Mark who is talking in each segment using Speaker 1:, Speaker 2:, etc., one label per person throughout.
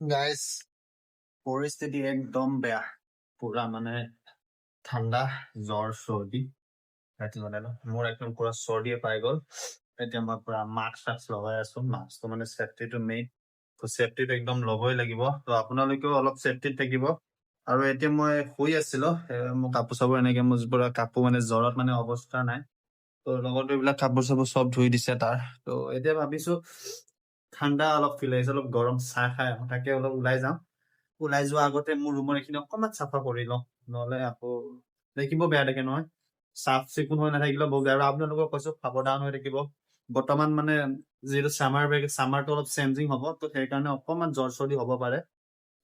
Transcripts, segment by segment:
Speaker 1: Guys পৰিস্থিতি একদম বেয়া। পুৰা মানে ঠাণ্ডা জ্বৰ চৰ্দি। ৰাতি মানে ন মোৰ একদম পুৰা চৰ্দিয়ে পাই গ'ল। এতিয়া মই পুৰা মাস্ক চাস্ক লগাই আছো। মাস্কটো মানে চেফটিটো মেইন চেফটিটো একদম ল'বই লাগিব। ত আপোনালোকেও অলপ চেফটিত থাকিব। আৰু এতিয়া মই শুই আছিলো। মোৰ কাপোৰ চাপোৰ এনেকে মোৰ পুৰা কাপোৰ মানে জ্বৰত মানে অৱস্থা নাই। ত লগতে এইবিলাক কাপোৰ চাপোৰ চব ধুই দিছে তাৰ। ত এতিয়া ভাবিছো ঠাণ্ডা অলপ ফিল আহিছে অলপ গৰম চাহ খাই আহোঁ তাকে অলপ ওলাই যাওঁ ওলাই যোৱাৰ আগতে মোৰ ৰুমৰ এইখিনি অকণমান চাফা কৰি লওঁ নহ'লে আকৌ দেখিব বেয়া দেখে নহয়। চাফ চিকুণ হৈ নাথাকিলেও বহুত আৰু আপোনালোকক কৈছো সাৱধান হৈ থাকিব। বৰ্তমান মানে যিহেতু চামাৰ ব্ৰেক চামাৰটো অলপ চেঞ্জিং হ'ব ত' সেইকাৰণে অকণমান জ্বৰ চৰ্দি হ'ব পাৰে।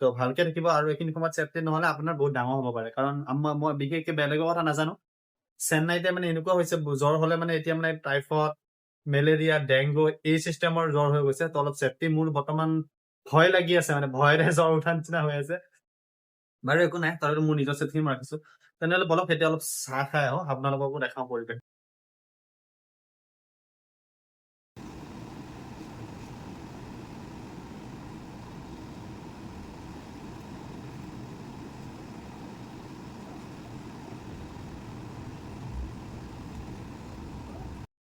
Speaker 1: ত' ভালকে থাকিব আৰু এইখিনি সময়ত চেফটি নহ'লে আপোনাৰ বহুত ডাঙৰ হ'ব পাৰে। কাৰণ মই বিশেষকে বেলেগৰ কথা নাজানো। চেন্নাইতে মানে এনেকুৱা হৈছে জ্বৰ হ'লে মানে এতিয়া মানে টাইফইড মেলেৰিয়া ডেংগু এই চিষ্টেমৰ জ্বৰ হৈ গৈছে। ত অলপ চেফটি মোৰ বৰ্তমান ভয় লাগি আছে মানে ভয়ৰে জ্বৰ উঠা নিচিনা হৈ আছে। বাৰু একো নাই তথাপিতো মোৰ নিজৰ মই ৰাখিছো। তেনেহ'লে বলক এতিয়া অলপ চাহ খাই আহোঁ আপোনালোককো দেখাওঁ পৰিৱেশ।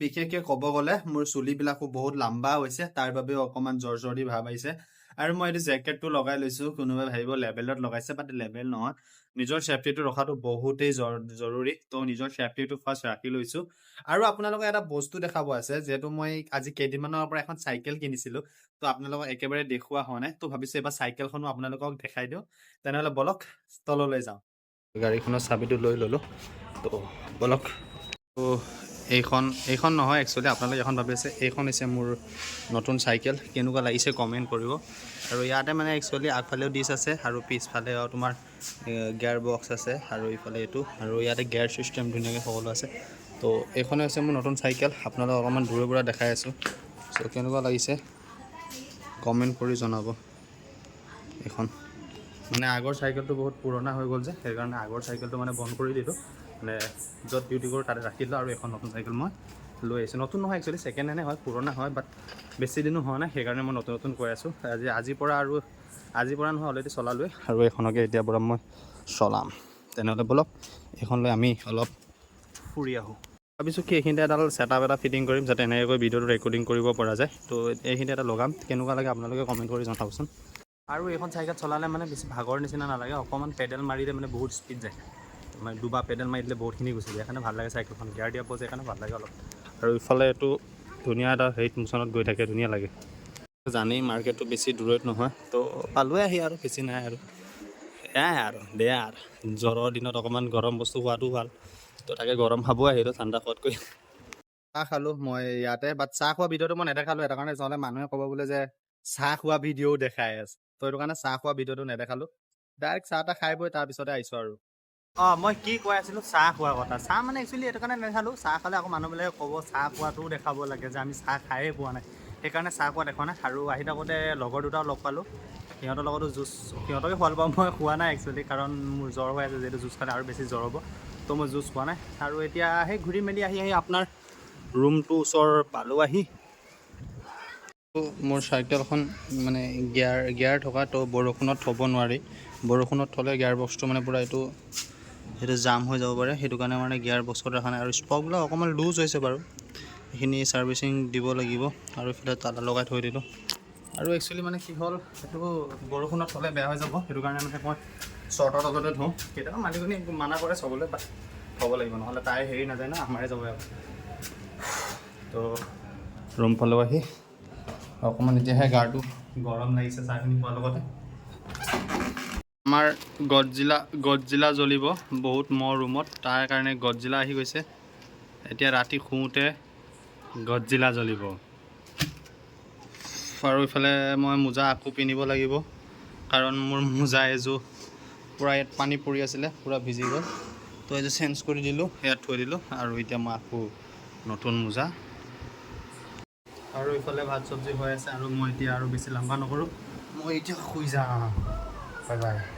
Speaker 1: বিশেষকে ক'ব গ'লে মোৰ চুলিবিলাকো বহুত লাম্বা হৈছে, তাৰ বাবেও অকণমান জ্বৰ চৰ্দি ভাৱ আহিছে। আৰু মই এইটো জেকেটটো লগাই লৈছো, কোনোবাই ভাবিব লেবেলত লগাইছে বাট লেবেল নহয়। নিজৰ চেফটিটো ৰখাটো বহুতেই জৰ- জৰুৰী। ত' নিজৰ চেফটিটো ফাৰ্ষ্ট ৰাখি লৈছো। আৰু আপোনালোকক এটা বস্তু দেখাব আছে, যিহেতু মই আজি কেইদিনমানৰ পৰা এখন চাইকেল কিনিছিলো, ত' আপোনালোকক একেবাৰে দেখুওৱা হোৱা নাই। ত' ভাবিছো এবাৰ চাইকেলখনো আপোনালোকক দেখাই দিওঁ। তেনেহ'লে বলক, তললৈ যাওঁ। গাড়ীখনৰ চাবিটো লৈ ল'লো। ত' বলক, ত' এইখন এইখন নহয় একচুৱেলি আপোনালোকে এখন ভাবি আছে এইখন হৈছে মোৰ নতুন চাইকেল কেনেকুৱা লাগিছে কমেণ্ট কৰিব। আৰু ইয়াতে মানে একচুৱেলি আগফালেও ডিছ আছে আৰু পিছফালেও তোমাৰ গিয়াৰ বক্স আছে আৰু ইফালে এইটো আৰু ইয়াতে গিয়াৰ ছিষ্টেম ধুনীয়াকৈ সকলো আছে। ত' এইখনে হৈছে মোৰ নতুন চাইকেল আপোনালোকক অকণমান দূৰৰ পৰা দেখাই আছোঁ। চ' কেনেকুৱা লাগিছে? কমেণ্ট কৰি জনাব। এইখন। মানে আগৰ চাইকেলটো বহুত পুৰণা হৈ গ'ল যে সেইকাৰণে আগৰ চাইকেলটো মানে বন্ধ কৰি দিলোঁ। মানে য'ত ডিউটি কৰোঁ তাতে ৰাখি দিলোঁ আৰু এখন নতুন চাইকেল মই লৈ আহিছোঁ। নতুন নহয় একচুৱেলি ছেকেণ্ড হেণ্ডে হয়, পুৰণা হয় বাট বেছি দিনো হোৱা নাই, সেইকাৰণে মই নতুন নতুন কৈ আছোঁ। আজি, আজিৰ পৰা আৰু, আজিৰ পৰা নহয় অলৰেডি চলালোৱে আৰু এইখনকে এতিয়াৰ পৰা মই চলাম। তেনেহ'লে ব'লক, এইখন লৈ আমি অলপ ফুৰি আহোঁ। ভাবিছোঁ কি, এইখিনিতে এডাল ছেটআপ এটা ফিটিং কৰিম, যাতে এনেকৈ ভিডিঅ'টো ৰেকৰ্ডিং কৰিব পৰা যায়। তো, এইখিনিতে এটা লগাম। কেনেকুৱা লাগে আপোনালোকে কমেণ্ট কৰি জনাবচোন। আৰু এইখন চাইকেল চলালে মানে বেছি ভাগৰ নিচিনা নালাগে, অকণমান পেডেল মাৰিলে মানে বহুত স্পীড যায়। মানে দুবাৰ পেডেল মাৰি দিলে বহুতখিনি গুচি যায়। সেইকাৰণে ভাল লাগে চাইকেলখন গিয়াৰ দিয়া পজ সেইকাৰণে ভাল লাগে অলপ। আৰু ইফালে এইটো ধুনীয়া এটা হেৰিত মোচনত গৈ থাকে ধুনীয়া লাগে। জানেই মাৰ্কেটটো বেছি দূৰত নহয় তো পালোৱে আহি আৰু বেছি নাই আৰু। এয়াই আৰু দে আৰু। জ্বৰৰ দিনত অকণমান গৰম বস্তু খোৱাটো ভাল তো তাকে গৰম খাব আহিলোঁ ঠাণ্ডা খোৱাতকৈ চাহ খালোঁ মই ইয়াতে বাট চাহ খোৱা ভিডিঅ'টো মই নেদেখালোঁ এটা কাৰণে নহ'লে মানুহে ক'ব বোলে যে চাহ খোৱা ভিডিঅ'ও দেখাই আছে। তো সেইটো কাৰণে চাহ খোৱা ভিডিঅ'টো নেদেখালোঁ। ডাইৰেক্ট চাহ তাহ খাই বৈ তাৰপিছতে আহিছোঁ আৰু। অঁ মই কি কৈ আছিলোঁ? চাহ খোৱাৰ কথা। চাহ মানে একচুৱেলি এইটো কাৰণে নেদেখালোঁ চাহ খালে আকৌ মানুহবিলাকে ক'ব চাহ খোৱাটোও দেখাব লাগে যে আমি চাহ খায়েই পোৱা নাই। সেইকাৰণে চাহ খোৱা দেখা নাই। আৰু আহি থাকোঁতে লগৰ দুটাও লগ পালোঁ। সিহঁতৰ লগতো জুচ সিহঁতকে খোৱাল পাওঁ মই খোৱা নাই একচুৱেলি কাৰণ মোৰ জ্বৰ হৈ আছে যিহেতু জুচ খালে আৰু বেছি জ্বৰ হ'ব। তো মই জুচ খোৱা নাই। আৰু এতিয়া সেই ঘূৰি মেলি আহি আহি আপোনাৰ ৰুমটো ওচৰ পালোঁ আহি। মোৰ চাইকেলখন মানে গিয়াৰ গিয়াৰ থকা তো বৰষুণত থ'ব নোৱাৰি। বৰষুণত থ'লে গিয়াৰ বক্সটো মানে পূৰা এইটো সেইটো জাম হৈ যাব পাৰে। সেইটো কাৰণে মানে গিয়াৰ বক্সত ৰখা নাই। আৰু স্পকবিলাক অকণমান লুজ হৈছে বাৰু। সেইখিনি ছাৰ্ভিচিং দিব লাগিব। আৰু ইফালে তালা লগাই থৈ দিলোঁ। আৰু একচুৱেলি মানে কি হ'ল সেইটো বৰষুণত থ'লে বেয়া হৈ যাব। সেইটো কাৰণে মানে মই শ্বৰ্টৰ তলতে থওঁ কেতিয়াবা মালিকনী মানা কৰে চবলৈ থ'ব লাগিব। নহ'লে তাই হেৰি নাযায় না আমাৰে যাব তো ৰুম পালোঁ আহি অকণমান এতিয়াহে গাটো গৰম লাগিছে চাহখিনি খোৱাৰ লগতে। আমাৰ গডজিলা গডজিলা জ্বলিব বহুত মহ ৰুমত তাৰ কাৰণে গডজিলা আহি গৈছে। এতিয়া ৰাতি শুওঁতে গডজিলা জ্বলিব। আৰু ইফালে মই মোজা আকৌ পিন্ধিব লাগিব কাৰণ মোৰ মোজা এযোৰ পূৰা ইয়াত পানী পৰি আছিলে পূৰা ভিজি গ'ল। তো এইযোৰ চেঞ্জ কৰি দিলোঁ ইয়াত থৈ দিলোঁ আৰু এতিয়া মই আকৌ নতুন মোজা। আৰু ইফালে ভাত চব্জি হৈ আছে আৰু মই এতিয়া আৰু বেছি লম্বা নকৰোঁ। মই এতিয়া শুই যাওঁ বাই বাই।